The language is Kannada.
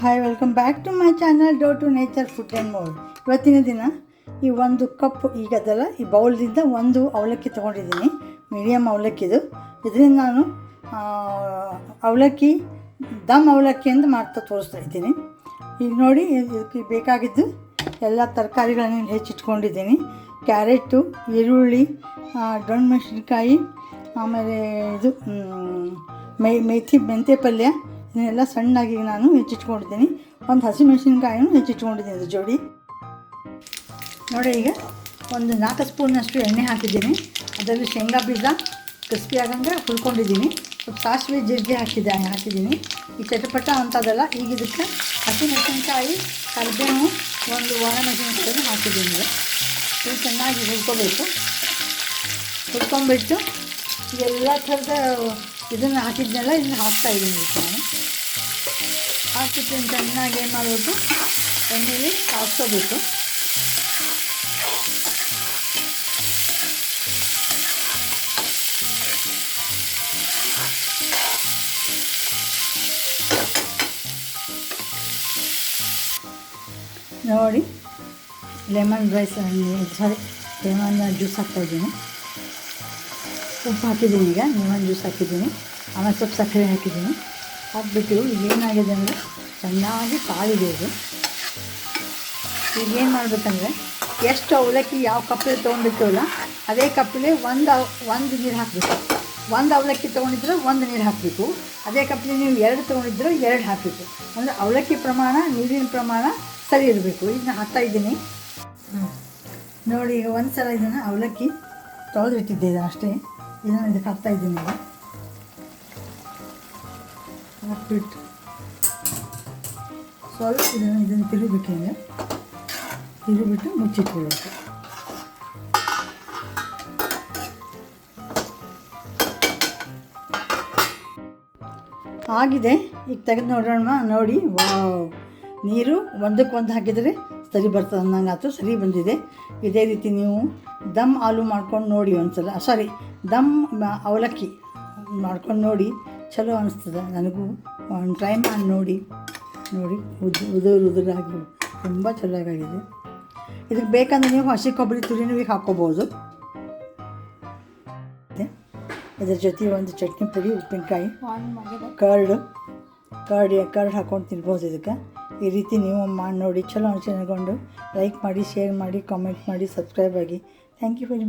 Hi welcome back to my channel dough to nature food and more ಇವತ್ತಿನ ದಿನ ಈ ಒಂದು ಕಪ್ ಈಗ ಅದಲ್ಲ, ಈ ಬೌಲ್ದಿಂದ ಒಂದು ಅವಲಕ್ಕಿ ತೊಗೊಂಡಿದ್ದೀನಿ ಮೀಡಿಯಮ್ ಅವಲಕ್ಕಿದು. ಇದರಿಂದ ನಾನು ಅವಲಕ್ಕಿ, ದಮ್ ಅವಲಕ್ಕಿ ಅಂತ ಮಾಡ್ತಾ ತೋರಿಸ್ತಾ ಇದ್ದೀನಿ. ಈಗ ನೋಡಿ, ಇದಕ್ಕೆ ಬೇಕಾಗಿದ್ದು ಎಲ್ಲ ತರಕಾರಿಗಳನ್ನು ಹೆಚ್ಚಿಟ್ಕೊಂಡಿದ್ದೀನಿ. ಕ್ಯಾರೆಟು ಈರುಳ್ಳಿ ಮೆಣಸಿನ್ಕಾಯಿ ಆಮೇಲೆ ಇದು ಮೆ, ಮೆಥಿ ಮೆಂತೆ ಪಲ್ಯ ಇದನ್ನೆಲ್ಲ ಸಣ್ಣಾಗಿ ನಾನು ಹೆಚ್ಚಿಟ್ಕೊಂಡಿದ್ದೀನಿ. ಒಂದು ಹಸಿಮೆಣಸಿನ್ಕಾಯಿನೂ ಹೆಚ್ಚಿಟ್ಕೊಂಡಿದ್ದೀನಿ ಅದು ಜೋಡಿ. ನೋಡಿ ಈಗ ಒಂದು ನಾಲ್ಕು ಸ್ಪೂನಷ್ಟು ಎಣ್ಣೆ ಹಾಕಿದ್ದೀನಿ. ಅದರಲ್ಲಿ ಶೇಂಗಾ ಬೀಜ ಕ್ರಿಸ್ಪಿ ಆಗಂಗೆ ಹುಲ್ಕೊಂಡಿದ್ದೀನಿ ಸ್ವಲ್ಪ ಸಾಸಿವೆ ಜೀರಿಗೆ ಹಾಕಿದ್ದೆ ಹಾಕಿದ್ದೀನಿ. ಈ ಚಟಪಟ ಅಂಥದ್ದೆಲ್ಲ ಈಗ ಇದಕ್ಕೆ ಹಸಿಮೆಣಸಿನ್ಕಾಯಿ ಕರಿಬೇವು, ಒಂದು ಒಣ ಮೆಣಸಿನ್ಕಾಯಿನೂ ಹಾಕಿದ್ದೀನಿ ಇದು ಚೆನ್ನಾಗಿ ಹುರ್ಕೋಬೇಕು. ಹುಲ್ಕೊಂಬಿಟ್ಟು ಎಲ್ಲ ಥರದ ಇದನ್ನು ಹಾಕಿದ್ನೆಲ್ಲ ಇದನ್ನು ಹಾಕ್ತಾ ಇದ್ದೀನಿ ನಾನು. ಹಾಕ್ಬಿಟ್ಟು ಚೆನ್ನಾಗಿ ಏನು ಮಾಡಬೇಕು? ಎಣ್ಣೆಲಿ ಕಾಸ್ಕೋಬೇಕು ನೋಡಿ lemon rice sorry lemon juice ಹಾಕ್ತಾಯಿದ್ದೀನಿ ಉಪ್ಪು ಹಾಕಿದ್ದೀನಿ ಈಗ ಲೆಮನ್ ಜ್ಯೂಸ್ ಹಾಕಿದ್ದೀನಿ. ಆಮೇಲೆ ಸ್ವಲ್ಪ ಸಕ್ಕರೆ ಹಾಕಿದ್ದೀನಿ. ಹಾಕ್ಬಿಟ್ಟು ಈಗ ಏನಾಗಿದೆ ಅಂದರೆ ಚೆನ್ನಾಗಿ ಕಾಲಿದೆ ಇದು. ಈಗ ಏನು ಮಾಡಬೇಕಂದ್ರೆ, ಎಷ್ಟು ಅವಲಕ್ಕಿ ಯಾವ ಕಪ್ಪಲ್ಲಿ ತೊಗೊಂಡಿರ್ತೀವಲ್ಲ, ಅದೇ ಕಪ್ಪಲ್ಲಿ ಒಂದು ಒಂದು ನೀರು ಹಾಕಬೇಕು. ಒಂದು ಅವಲಕ್ಕಿ ತೊಗೊಂಡಿದ್ರೆ ಒಂದು ನೀರು ಹಾಕಬೇಕು. ಅದೇ ಕಪ್ಪಲ್ಲಿ ನೀವು ಎರಡು ತೊಗೊಂಡಿದ್ರೆ ಎರಡು ಹಾಕಬೇಕು. ಅಂದರೆ ಅವಲಕ್ಕಿ ಪ್ರಮಾಣ, ನೀರಿನ ಪ್ರಮಾಣ ಸರಿ ಇರಬೇಕು. ಇದನ್ನ ಹಾಕ್ತಾ ಇದ್ದೀನಿ. ನೋಡಿ, ಈಗ ಒಂದು ಸಲ ಇದನ್ನು ಅವಲಕ್ಕಿ ತೊಳೆದಿಟ್ಟಿದ್ದೆ ಇದನ್ನು ಅಷ್ಟೇ. ಇದನ್ನು ಇದಕ್ಕೆ ಹಾಕ್ತಾ ಇದ್ದೀನಿ ಈಗ. ಹಾಕ್ಬಿಟ್ಟು ಸ್ವಲ್ಪ ಇದನ್ನು ಇದನ್ನು ತಿರುಗಬೇಕೇನೆ ತಿರುಗಿಬಿಟ್ಟು ಮುಚ್ಚಿಟ್ಕೊಳ್ಬೇಕು. ಆಗಿದೆ. ಈಗ ತೆಗೆದು ನೋಡೋಣ, ನೋಡಿ. ವಾವ್. ನೀರು ಒಂದಕ್ಕೆ ಒಂದು ಹಾಕಿದರೆ ಸರಿ ಬರ್ತದೆ ಅನ್ನಂಗಾತು ಸರಿ ಬಂದಿದೆ. ಇದೇ ರೀತಿ ನೀವು ದಮ್ ಆಲೂ ಮಾಡ್ಕೊಂಡು ನೋಡಿ ಒಂದ್ಸಲ. ಸಾರಿ ದಮ್ ಅವಲಕ್ಕಿ ಮಾಡ್ಕೊಂಡು ನೋಡಿ ಚಲೋ ಅನಿಸ್ತದೆ. ನನಗೂ ಒಂದು ಟ್ರೈ ಮಾಡಿ ನೋಡಿ. ನೋಡಿ ಉದ್ ಉದುರು ಉದುರಾಗಿ ತುಂಬ ಚೆನ್ನಾಗಾಗಿದೆ ಇದಕ್ಕೆ ಬೇಕಂದ್ರೆ ನೀವು ಹಸಿ ಕೊಬ್ಬರಿ ತುರಿನೂ ಈಗ ಹಾಕ್ಕೋಬೋದು ಇದ್ರ ಜೊತೆ ಒಂದು ಚಟ್ನಿ ಪುಡಿ ಉಪ್ಪಿನಕಾಯಿ ಕರ್ಡ್ ಕರ್ಡ್ ಕರ್ಡ್ ಹಾಕ್ಕೊಂಡು ತಿನ್ಬೋದು ಇದಕ್ಕೆ. ಈ ರೀತಿ ನೀವು ಮಾಡಿ ನೋಡಿ ಚಲೋ ಅನ್ಸ್ಕೊಂಡು ಲೈಕ್ ಮಾಡಿ ಶೇರ್ ಮಾಡಿ ಕಾಮೆಂಟ್ ಮಾಡಿ ಸಬ್ಸ್ಕ್ರೈಬ್ ಆಗಿ. Thank you very much